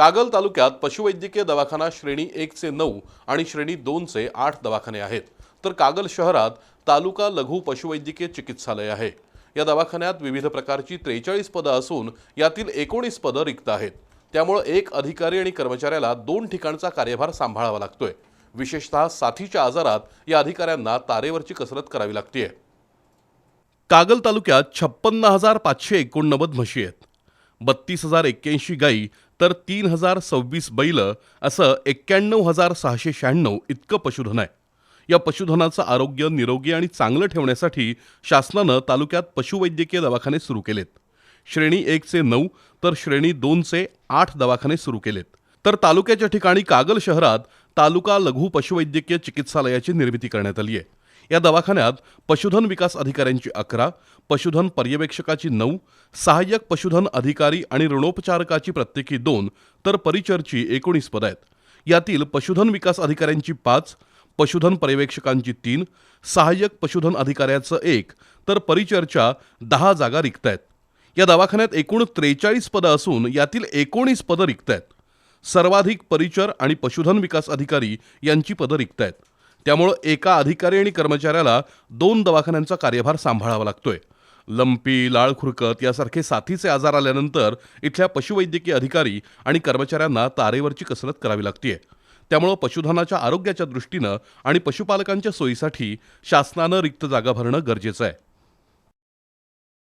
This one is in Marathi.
कागल तालुक्यात पशुवैद्यकीय दवाखाना श्रेणी एकचे नऊ आणि श्रेणी दोनचे आठ दवाखाने आहेत. तर कागल शहरात तालुका लघु पशुवैद्यकीय चिकित्सालय आहे. या दवाखान्यात विविध प्रकारची त्रेचाळीस पदं असून यातील एकोणीस पदं रिक्त आहेत. त्यामुळं एक अधिकारी आणि कर्मचाऱ्याला दोन ठिकाणचा कार्यभार सांभाळावा लागतोय. विशेषतः साथीच्या आजारात या अधिकाऱ्यांना तारेवरची कसरत करावी लागते कागल तालुक्यात छप्पन्न हजार पाचशे एकोणनव्वद म्हशी आहेत. बत्तीस हजार एक्क्याऐंशी गाई तर तीन हजार सव्वीस बैलं असं एक्क्याण्णव हजार सहाशे शहाण्णव इतकं पशुधन आहे. या पशुधनाचं आरोग्य निरोगी आणि चांगलं ठेवण्यासाठी शासनानं तालुक्यात पशुवैद्यकीय दवाखाने सुरू केलेत. श्रेणी एकचे नऊ तर श्रेणी दोनचे आठ दवाखाने सुरू केलेत. तर तालुक्याच्या ठिकाणी कागल शहरात तालुका लघु पशुवैद्यकीय चिकित्सालयाची निर्मिती करण्यात आली आहे. या दवाखान्यात पशुधन विकास अधिकाऱ्यांची अकरा पशुधन पर्यवेक्षकाची नऊ सहाय्यक पशुधन अधिकारी आणि ऋणोपचारकाची प्रत्येकी दोन तर परिचरची एकोणीस पदं आहेत. यातील पशुधन विकास अधिकाऱ्यांची पाच पशुधन पर्यवेक्षकांची तीन सहाय्यक पशुधन अधिकाऱ्याचं एक तर परिचरच्या दहा जागा रिक्त आहेत. या दवाखान्यात एकूण त्रेचाळीस पदं असून यातील एकोणीस पदं रिक्त आहेत. सर्वाधिक परिचर आणि पशुधन विकास अधिकारी यांची पदं रिक्त आहेत. त्यामुळं एका अधिकारी आणि कर्मचाऱ्याला दोन दवाखान्यांचा कार्यभार सांभाळावा लागतोय. लंपी लाळ खुरकत यासारखे साथीचे आजार आल्यानंतर इथल्या पशुवैद्यकीय अधिकारी आणि कर्मचाऱ्यांना तारेवरची कसरत करावी लागते त्यामुळं पशुधनाच्या आरोग्याच्या दृष्टीनं आणि पशुपालकांच्या सोयीसाठी शासनानं रिक्त जागा भरणं गरजेचं आहे.